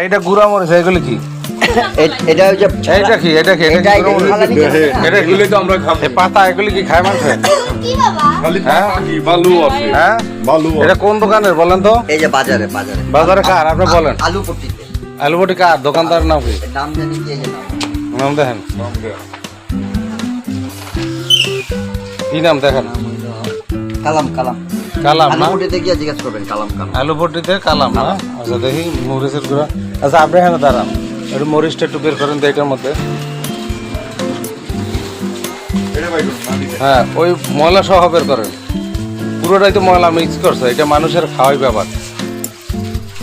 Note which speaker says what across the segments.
Speaker 1: এটা গুড়া মরিচ এগুলো কি?
Speaker 2: এটা
Speaker 1: এটা কি? এটা কি
Speaker 2: এটা-
Speaker 3: এগুলি তো আমরা খাব।
Speaker 1: পাতা এগুলি কি খায় মানুষ? হ্যাঁ?
Speaker 3: বালু আছে।
Speaker 1: হ্যাঁ?
Speaker 3: বালু
Speaker 1: এটা কোন দোকানের বলেন তো?
Speaker 2: এই যে বাজারে বাজারে।
Speaker 1: বাজারে কার? আপনি বলেন।
Speaker 2: আলু
Speaker 1: কার? দোকানদার নাম কি?
Speaker 2: নাম জানি কি নাম
Speaker 1: নাম দেখেন। কি নাম দেখেন?
Speaker 2: কালাম কালাম।
Speaker 1: কালাম না?
Speaker 2: পট্টিতে গিয়ে জিজ্ঞেস করবেন? কালাম কালাম।
Speaker 1: আলুবটিতে কালাম না? আচ্ছা দেখি মরিচের গুঁড়া। আচ্ছা আপনি এখানে দাঁড়ান। একটু মরিচটা একটু বের করেন তো এটার মধ্যে। হ্যাঁ ওই ময়লা সহ বের করেন। পুরোটাই তো ময়লা মিক্স করছে এটা মানুষের খাওয়াই ব্যাপার।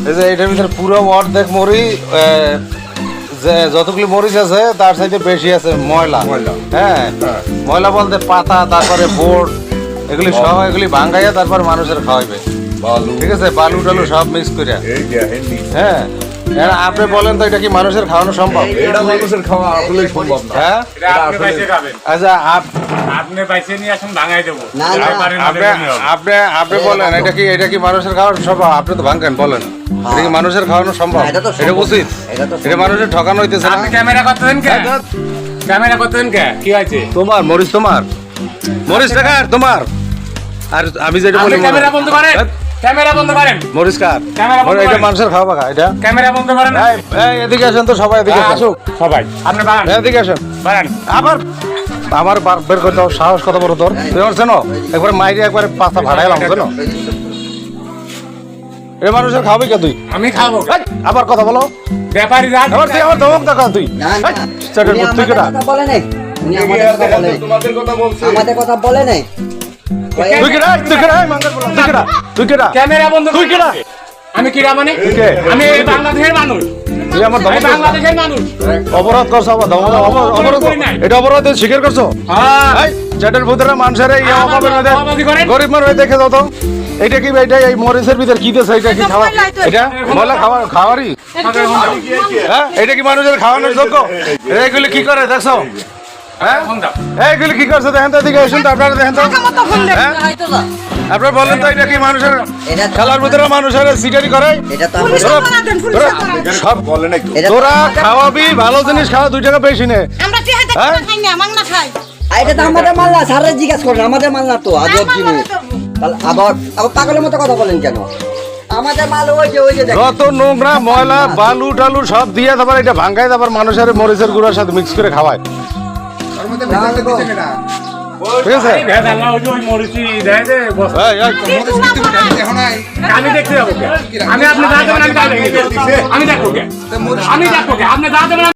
Speaker 1: এই যে এটার ভিতরে পুরো অর্ধেক মরি আহ, যে যতগুলি মরিচ আছে তার সাথে বেশি আছে ময়লা।
Speaker 3: ময়লা।
Speaker 1: হ্যাঁ
Speaker 3: হ্যাঁ।
Speaker 1: ময়লা বলতে পাতা তারপরে বোর্ড এগুলি সব এগুলি ভাঙ্গাইয়া তারপর মানুষের খাওয়াইবে।
Speaker 3: বালু।
Speaker 1: ঠিক আছে? বালু টালু সব মিক্স করে। হ্যাঁ। আপনি বলেন তো এটা কি মানুষের খাওয়ানো সম্ভব?
Speaker 3: এটা মানুষের খাওয়া আসলে সম্ভব না।
Speaker 1: হ্যাঁ?
Speaker 4: আপনি
Speaker 1: আচ্ছা
Speaker 4: আপনি নিয়ে আসুন ভাঙাই দেবো।
Speaker 1: আপনি। আপনি আপনি বলেন এটা কি এটা কি মানুষের খাওয়ানো সম্ভব? আপনি তো ভাঙেন বলেন। এটা কি মানুষের খাওয়ানো সম্ভব?
Speaker 2: এটা
Speaker 1: উচিত।
Speaker 2: এটা
Speaker 1: মানুষের ঠকানো হইতেছে না।
Speaker 4: আপনি ক্যামেরা করতেছেন কে? ক্যামেরা করতেছেন কে? কি হয়েছে?
Speaker 1: তোমার মরিচ তোমার। মরিচ টাকার তোমার। আর আমি যেটা বলি
Speaker 4: ক্যামেরা বন্ধ করেন।
Speaker 1: হ্যাঁ?
Speaker 4: ক্যামেরা বন্ধ করেন।
Speaker 1: মরিচ
Speaker 4: ক্যামেরা
Speaker 1: এটা মানুষের খাওয়া বাকা এটা?
Speaker 4: ক্যামেরা বন্ধ করেন।
Speaker 1: এই, এদিকে আসেন তো সবাই এদিকে আসেন।
Speaker 4: সবাই। আপনি বাড়ান।
Speaker 1: এদিকে আসেন।
Speaker 4: বাড়ান।
Speaker 1: আবার আমার বার বের করতে সাহস কত বড় তোর? তুই আমার চেনো একবার মাইরে একবার পাতা ভাড়াইলাম চেনো এ মানুষের খাবি কে তুই?
Speaker 4: আমি খাব।
Speaker 1: আবার কথা বলো।
Speaker 4: ব্যাপারী রাত
Speaker 1: আবার তুই আমার ধমক দেখা তুই। তুই
Speaker 2: কথা বলে নাই। উনি আমাদের কথা বলে নাই
Speaker 3: তোমাদের কথা বলছে
Speaker 2: আমাদের কথা বলে নাই।
Speaker 1: তুই কেডা? তুই কেডা? এই মাঙ্গের তুই কেডা? তুই কেডা?
Speaker 4: ক্যামেরা বন্ধ
Speaker 1: তুই কেডা?
Speaker 4: আমি কিরা মানে? আমি বাংলাদেশের মানুষ।
Speaker 1: তুই আমার
Speaker 4: আমি
Speaker 1: ধমক দিস না।
Speaker 4: বাংলাদেশের মানুষ।
Speaker 1: অপরাধ করছ আবার ধমক অপরাধ অপরাধ
Speaker 4: করি নাই।
Speaker 1: এটা অপরাধ স্বীকার করছ?
Speaker 4: হ্যাঁ।
Speaker 1: চ্যাটের ভূতেরা মানুষের এই অভাবের মধ্যে গরিব মানুষ দেখে দাও তো। এটা কি এটা এই মরিচের ভিতরে কি এটা কি খাওয়া এটা ময়লা খাওয়া খাওয়ারই? হ্যাঁ এটা কি মানুষের খাওয়ানোর যোগ্য? এইগুলি কি করে দেখছ? হ্যাঁ? এইগুলি কি করছে? দেখেন তো এদিকে আসুন তো আপনারা দেখেন তো। হ্যাঁ? আপনারা বলেন তো এটা কি মানুষের খেলার ভিতরে মানুষের সিটারি করে? সব
Speaker 3: বলে তো
Speaker 1: তোরা খাওয়াবি ভালো জিনিস খাওয়া দুই টাকা বেশি নে। হ্যাঁ?
Speaker 5: খাই না মাংনা খাই।
Speaker 2: আর এটা তো আমাদের মাল না স্যাররা জিজ্ঞেস করেন আমাদের মাল না? তো। আজব জিনিস তাহলে আবার আবার পাগলের মতো কথা বলেন কেন? আমাদের মাল ওই যে ওই যে
Speaker 1: যত নোংরা ময়লা বালু টালু সব দিয়ে তারপর এটা ভাঙ্গায় তারপর মানুষের মরিচের গুঁড়ার সাথে মিক্স করে খাওয়ায়। ঠিক আছে।
Speaker 4: এই ভেজাল না, ওই যে ওই মরিচি দেয় যে বস-
Speaker 1: এই, এই,
Speaker 4: আমি দেখতে যাব আমি আপনি আমি দেখব। আমি দেখব? আপনি